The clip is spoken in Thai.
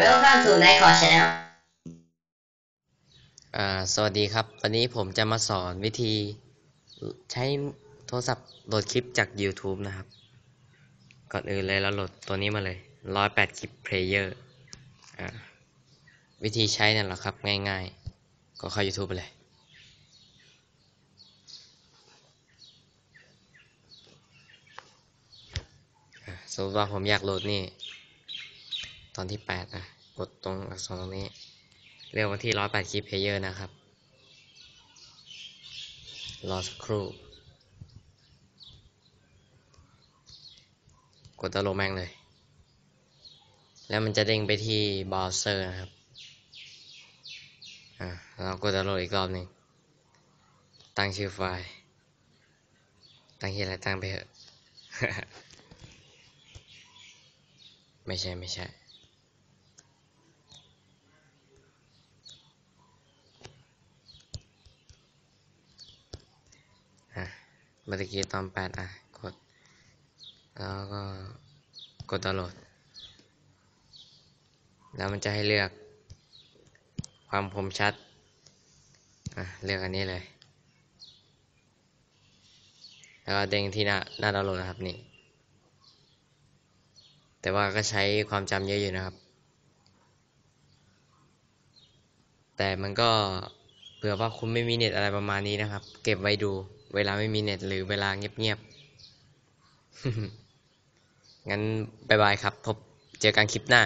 Welcome to Nightcore Channel อ่าสวัสดีครับ วันนี้ผมจะมาสอนวิธีใช้โทรศัพท์โหลดคลิปจาก YouTube นะครับ ก่อนอื่นเลยเราโหลดตัวนี้มาเลย 108 คลิปเพลเยอร์วิธีใช้นั่นแหละครับ ง่ายๆ ก็เข้า YouTube ไปเลย สมมติว่าผมอยากโหลดนี่ ตอนที่ 8 อะ กดตรงอักษรตรงนี้ เลือกวันที่ 108คลิปเพเยอร์นะครับ รอสักครู่ กดดาวน์โหลดแม่งเลย แล้วมันจะเด้งไปที่เบราว์เซอร์นะครับ อ่าเรากดดาวน์โหลดอีกรอบหนึ่ง ตั้งชื่อไฟล์ ตั้งที่อะไรตั้งไปเถอะ ไม่ใช่ ไม่ใช่ อ่ะเมื่อกี้ตอนแปดอะ กด แล้วก็กดดาวน์โหลด แล้วมันจะให้เลือก ความคมชัด อะ เลือกอันนี้เลย แล้วก็เด้งที่หน้าหน้าดาวน์โหลดนะครับนี่ แต่ว่าก็ใช้ความจำเยอะอยู่นะครับ แต่มันก็เผื่อว่าคุณไม่มีเน็ตอะไรประมาณนี้นะครับ เก็บไว้ดู เวลาไม่มีเน็ตหรือเวลาเงียบๆ งั้นบายบายครับ พบเจอกันคลิปหน้า